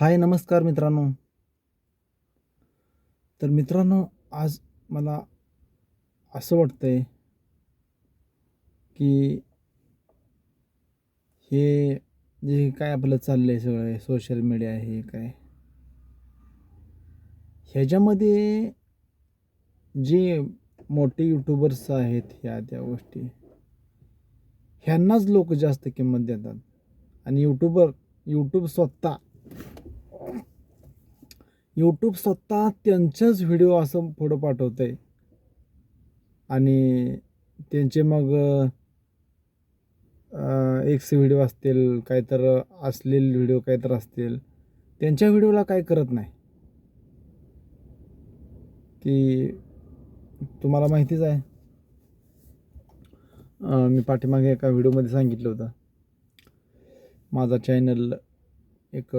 हाय नमस्कार मित्रांनो. तर मित्रांनो आज मला असं वाटतंय की हे जे काय आपलं चाललं आहे सगळं सोशल मीडिया हे काय ह्याच्यामध्ये जे मोठे यूट्यूबर्स आहेत ह्या त्या गोष्टी ह्यांनाच लोक जास्त किंमत देतात. आणि यूट्यूबर यूट्यूब स्वतः यूट्यूब स्वतः त्यांच्याच व्हिडिओ असं पुढं पाठवतं आहे आणि त्यांचे मग एक्स व्हिडिओ असतील काहीतर असलेले व्हिडिओ काहीतर असतील त्यांच्या व्हिडिओला काय करत नाही. की तुम्हाला माहितीच आहे. मी पाठीमागे एका व्हिडिओमध्ये सांगितलं होतं. माझा चॅनल एक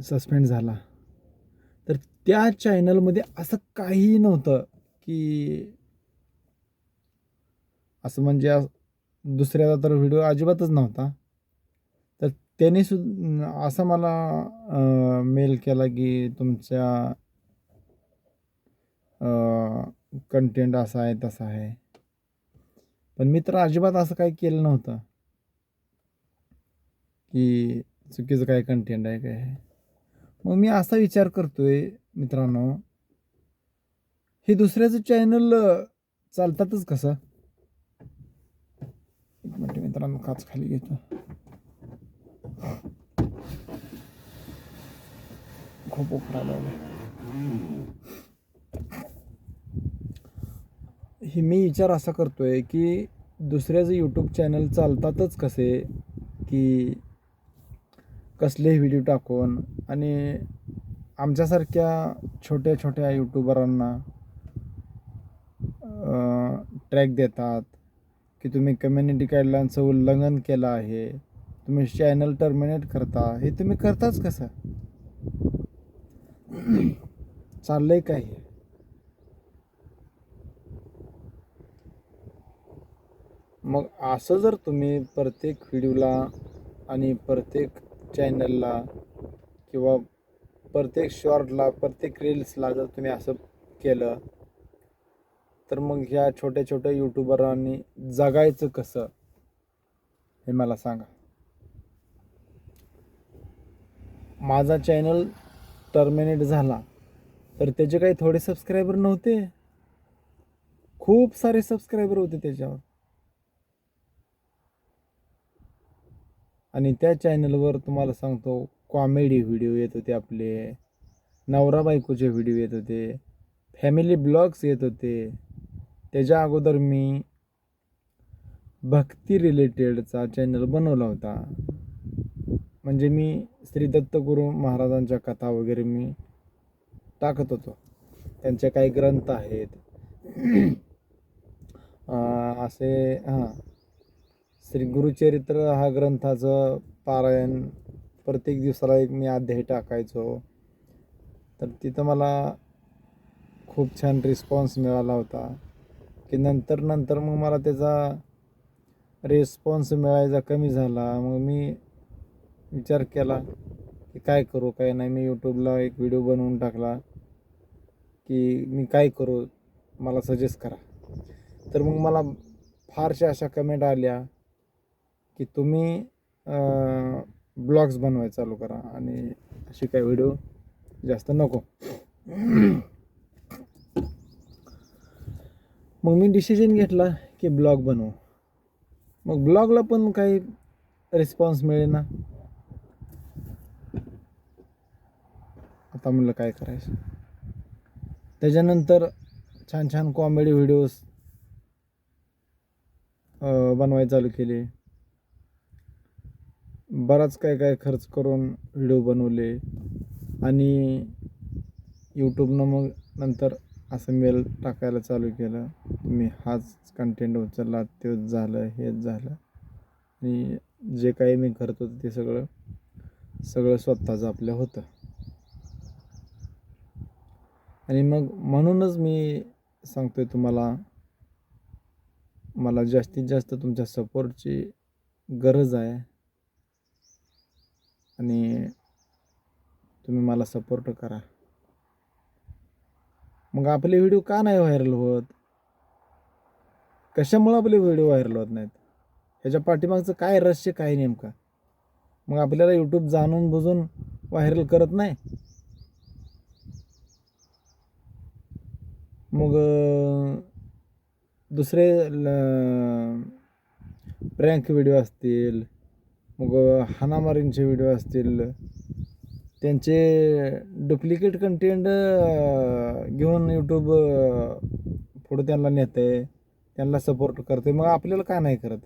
सस्पेंड झाला. त्या चॅनलमध्ये असं काहीही नव्हतं की असं म्हणजे दुसऱ्याचा तर व्हिडिओ अजिबातच नव्हता. तर त्याने सु असा मला मेल केला की तुमच्या कंटेंट असा आहे तसा आहे. पण मी तर अजिबात असं काही केलं नव्हतं. की चुकीचं काय कंटेंट आहे काय मग मी असा विचार करतोय मित्रांनो हे दुसऱ्याचं चॅनल चालतातच कसं? एक मिनिट मित्रांनो काच खाली घेतो. खूप उकरायला लागलं हे मी विचार असा करतोय की दुसऱ्याचं यूट्यूब चॅनल चालतातच कसे? की कसले व्हिडिओ टाकून? आणि आमच्यासारख्या छोट्या छोट्या यूट्यूबरांना ट्रॅक देतात की तुम्ही कम्युनिटी गाईडलाईनचं उल्लंघन केलं आहे तुम्ही चॅनल टर्मिनेट करता हे तुम्ही करताच कसं? चाललंय काय मग असं जर तुम्ही प्रत्येक व्हिडिओला आणि प्रत्येक चॅनलला किंवा प्रत्येक शॉर्टला प्रत्येक रील्सला जर तुम्ही असं केलं तर मग ह्या छोट्या छोट्या यूट्यूबरांनी जगायचं कसं? हे मला सांगा. माझा चॅनल टर्मिनेट झाला तर त्याचे काही थोडे सबस्क्रायबर नव्हते. खूप सारे सबस्क्रायबर होते त्याच्यावर. आणि त्या चॅनलवर तुम्हाला सांगतो कॉमेडी व्हिडिओ येत होते आपले. नवरा बायकोचे व्हिडिओ येत होते. फॅमिली ब्लॉग्स येत होते. त्याच्या अगोदर मी भक्ती रिलेटेडचा चॅनल बनवला होता. म्हणजे मी श्री दत्तगुरू महाराजांच्या कथा वगैरे मी टाकत होतो. त्यांचे काही ग्रंथ आहेत. असे हां. श्री गुरुचरित्र हा ग्रंथाचं पारायण प्रत्येक दिवसाला एक मी अध्याय टाकायचो. तर तिथं मला खूप छान रिस्पॉन्स मिळाला होता. की नंतर नंतर मग मला त्याचा रिस्पॉन्स मिळायचा कमी झाला. मग मी विचार केला की काय करू काय नाही. मी यूट्यूबला एक व्हिडिओ बनवून टाकला की मी काय करू मला सजेस्ट करा. तर मग मला फारशा अशा कमेंट आल्या की तुम्ही ब्लॉग्स बनवायला चालू करा आणि असे काही व्हिडिओ जास्त नको. मग मी डिसिजन घेतला की ब्लॉग बनवू. मग ब्लॉगला पण काही रिस्पॉन्स मिळेना. आता म्हणलं काय करायचं? त्याच्यानंतर छान छान कॉमेडी व्हिडिओज बनवायला चालू केले. बराच काय काय खर्च करून व्हिडिओ बनवले आणि यूट्यूबनं मग नंतर असं मेल टाकायला चालू केलं. तुम्ही हाच कंटेंट उचलला तेच झालं हेच झालं. आणि जे काही मी करत होतो ते सगळं सगळं स्वतःचं आपलं होतं. आणि मग म्हणूनच मी सांगतोय तुम्हाला मला जास्तीत जास्त तुमच्या सपोर्टची गरज आहे. आणि तुम्ही मला सपोर्ट करा. मग आपले व्हिडिओ का नाही व्हायरल होत? कशामुळे आपले व्हिडिओ व्हायरल होत नाहीत? ह्याच्या पाठीमागचं काय रहस्य काय नेमका? मग आपल्याला यूट्यूब जाणून बुजून व्हायरल करत नाही? मग दुसरे प्रँक व्हिडिओ असतील मग हानामारींचे व्हिडिओ असतील त्यांचे डुप्लिकेट कंटेंट घेऊन यूट्यूब पुढे त्यांना नेते त्यांना सपोर्ट करते मग आपल्याला का नाही करत?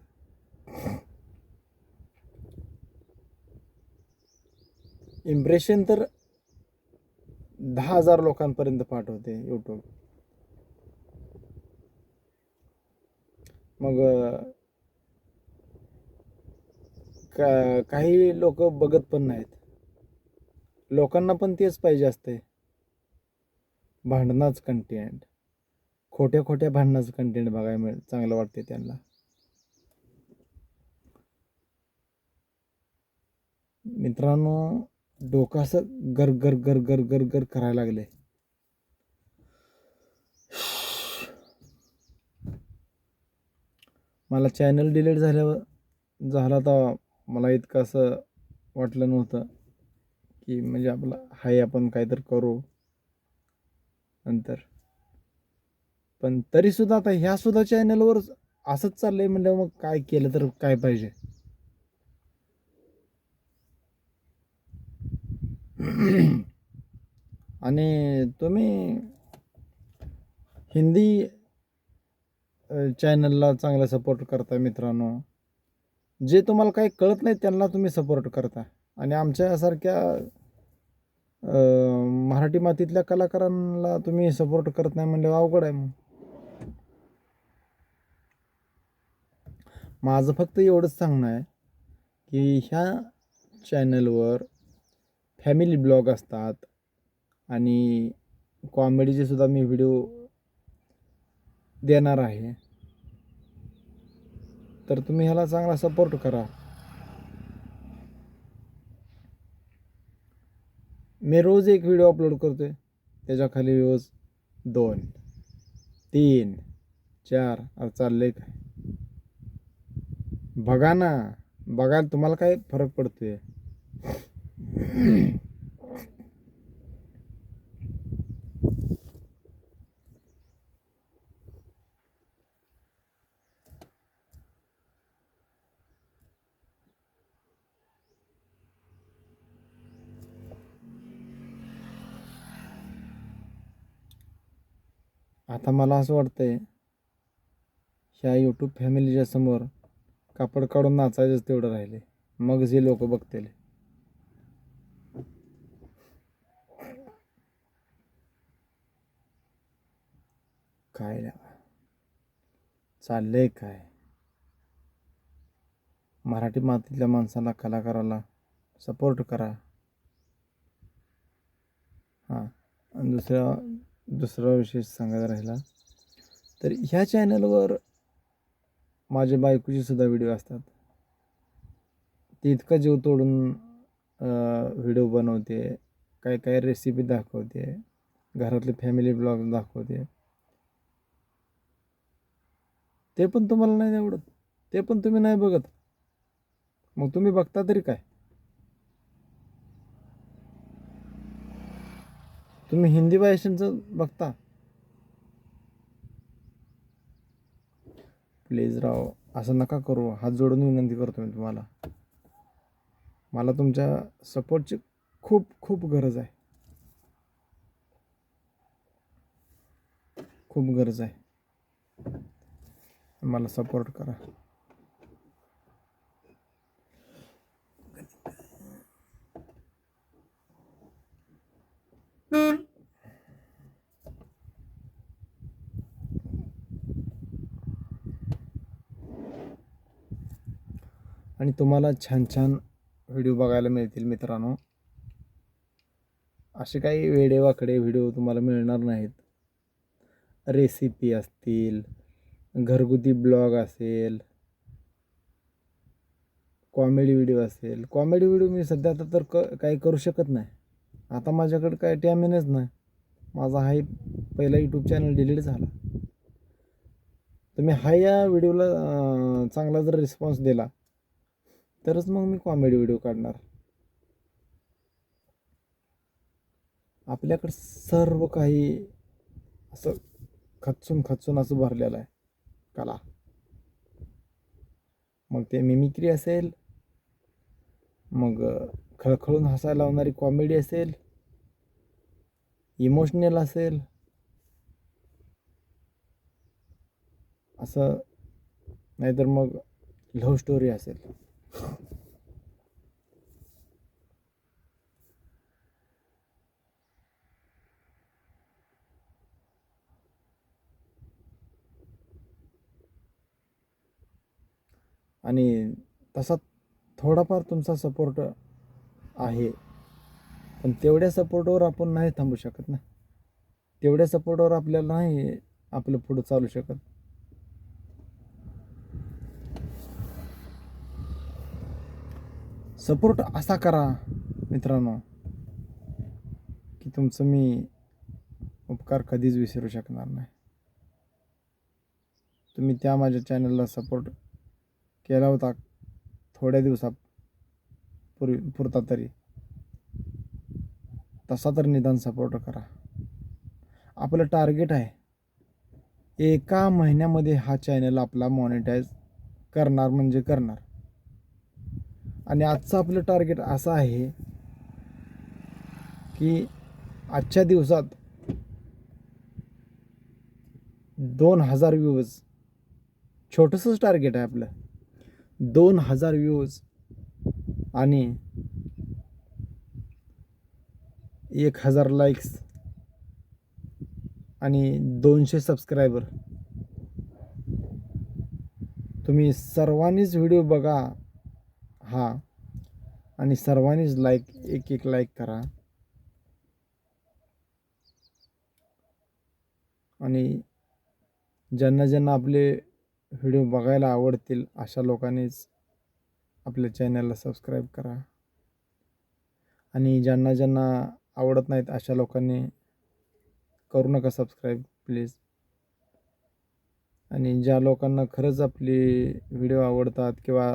इम्प्रेशन तर दहा हजार लोकांपर्यंत पाठवते यूट्यूब मग का काही लोक बघत पण नाहीत. लोकांना पण तेच पाहिजे असते. भांडणाच कंटेंट खोट्या खोट्या भांडणाचं कंटेंट बघायला मिळ चांगलं वाटते त्यांना. मित्रांनो डोकं असं गर गर गर गर गर गर करायला लागले. मला चॅनल डिलीट झाल्यावर झाला तर मला इतकं असं वाटलं नव्हतं की म्हणजे आपलं हाय आपण काहीतरी करू नंतर. पण तरीसुद्धा आता ह्या सुद्धा चॅनलवर असंच चाललंय म्हणजे मग काय केलं तर काय पाहिजे? आणि तुम्ही हिंदी चॅनलला चांगला सपोर्ट करता मित्रांनो. जे तुम्हाला काही कळत नाही त्यांना तुम्ही सपोर्ट करता. आणि आमच्यासारख्या मराठी मातीतल्या कलाकारांना तुम्ही सपोर्ट करत नाही म्हणजे अवघड आहे मग. माझं फक्त एवढंच सांगणं आहे की ह्या चॅनलवर फॅमिली ब्लॉग असतात आणि कॉमेडीचे सुद्धा मी व्हिडिओ देणार आहे. तर तुम्ही ह्याला चांगला सपोर्ट करा. मी रोज एक व्हिडिओ अपलोड करतोय. त्याच्याखाली व्ह्यूज दोन तीन चार. अरे चाललंय काय? बघा ना. बघायला तुम्हाला काय फरक पडतोय? आता मला असं वाटतंय ह्या यूट्यूब फॅमिलीच्या समोर कापड काढून नाचायचंच तेवढं राहिले. मग जे लोक बघतील. काय चाललंय काय? मराठी मातीतल्या माणसाला कलाकाराला सपोर्ट करा. हां. आणि दुसरा विशेष विषय सांगायचा राहिला तर ह्या चॅनलवर माझ्या बायकोचे सुद्धा व्हिडिओ असतात. ती इतका जीव तोडून व्हिडिओ बनवते काय काय रेसिपी दाखवते घरातले फॅमिली ब्लॉग दाखवते. ते पण तुम्हाला नाही आवडत. ते पण तुम्ही नाही बघत. मग तुम्ही बघता तरी काय? तुम्ही हिंदी भाषेचं बघता. प्लीज राव असं नका करू. हात जोडून विनंती करतो मी तुम्हाला. मला तुमच्या सपोर्टची खूप खूप गरज आहे. खूप गरज आहे. मला सपोर्ट करा. आणि तुम्हाला छान छान व्हिडिओ बघायला मिळतील मित्रांनो. असे काही वेडेवाकडे व्हिडिओ तुम्हाला मिळणार नाहीत. रेसिपी असतील घरगुती ब्लॉग असेल कॉमेडी व्हिडिओ असेल. कॉमेडी व्हिडिओ मी सध्या आता तर क काही करू शकत नाही. आता माझ्याकडे काय टॅमिनच नाही. माझा हाय पहिला यूट्यूब चॅनल डिलीट झाला. तुम्ही हा या व्हिडिओला चांगला जर रिस्पॉन्स दिला तरच मग मी कॉमेडी व्हिडिओ काढणार. आपल्याकडं सर्व काही असं खचून खचून असं भरलेलं आहे. कला. मग ते मिमिक्री असेल मग खळखळून हसायला लावणारी कॉमेडी असेल इमोशनल असेल असं नाहीतर मग लव्ह स्टोरी असेल. आणि तसा थोडाफार तुमचा सपोर्ट आहे. पण तेवढ्या सपोर्टवर आपण नाही थांबू शकत ना. तेवढ्या सपोर्टवर आपल्याला नाही आपलं पुढं चालू शकत. सपोर्ट असा करा मित्रांनो की तुमचं मी उपकार कधीच विसरू शकणार नाही. तुम्ही त्या माझ्या चॅनलला सपोर्ट केला होता थोड्या दिवसात पूर्वी पुरता तरी. तसा तर निदान सपोर्ट करा. आपलं टार्गेट आहे. एका महिन्यामध्ये हा चॅनल आपला मॉनिटाईज करणार म्हणजे करणार. आणि आजचं आपलं टार्गेट असं आहे की आजच्या दिवसात दोन हजार व्ह्यूज छोटंसंच टार्गेट आहे आपलं. दोन हजार व्ह्यूज आणि एक हजार लाईक्स आणि दोनशे सबस्क्रायबर तुम्ही सर्वांनीच व्हिडिओ बघा हा आणि सर्वांनीच लाईक एक एक लाईक करा. आणि ज्यांना ज्यांना आपले व्हिडिओ बघायला आवडतील अशा लोकांनीच आपल्या चॅनलला सबस्क्राईब करा. आणि ज्यांना ज्यांना आवडत नाहीत अशा लोकांनी करू नका सबस्क्राईब प्लीज आणि ज्या लोकांना खरंच आपली व्हिडिओ आवडतात किंवा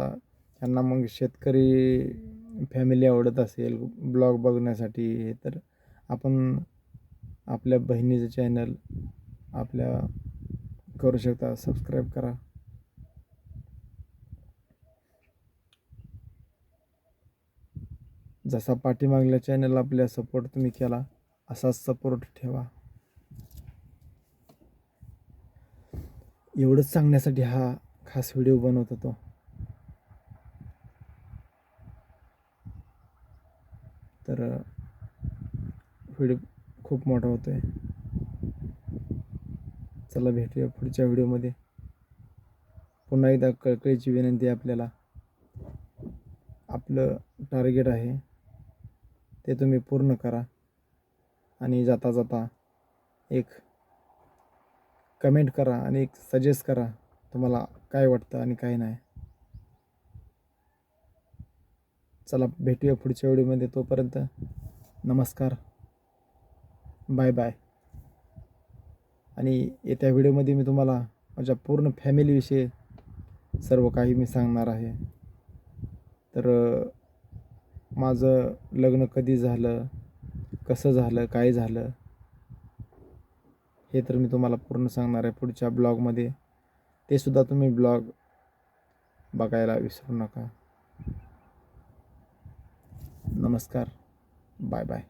त्यांना मग शेतकरी फॅमिली आवडत असेल ब्लॉग बघण्यासाठी हे तर आपण आपल्या बहिणीचं चॅनल आपल्या करू शकता. सबस्क्राईब करा. जसा पाठीमागल्या चॅनल आपल्या सपोर्ट तुम्ही केला असाच सपोर्ट ठेवा. एवढंच सांगण्यासाठी हा खास व्हिडिओ बनवत होतो. तर व्हिडिओ खूप मोठा होतोय. चला भेटूया पुढच्या व्हिडिओमध्ये पुन्हा एकदा कळकळीची विनंती आपल्याला. आपलं टार्गेट आहे. ते तुम्ही पूर्ण करा. आणि जाता जाता एक कमेंट करा आणि एक सजेस्ट करा तुम्हाला काय वाटतं आणि काय नाही. चला भेटूया पुढच्या व्हिडिओमध्ये. तोपर्यंत नमस्कार. बाय बाय आणि येत्या व्हिडिओमध्ये मी तुम्हाला माझ्या पूर्ण फॅमिलीविषयी सर्व काही मी सांगणार आहे. तर माझं लग्न कधी झालं? कसं झालं? काय झालं? हे तर मी तुम्हाला पूर्ण सांगणार आहे पुढच्या ब्लॉगमध्ये. ते सुद्धा तुम्ही ब्लॉग बघायला विसरू नका. नमस्कार. Bye bye.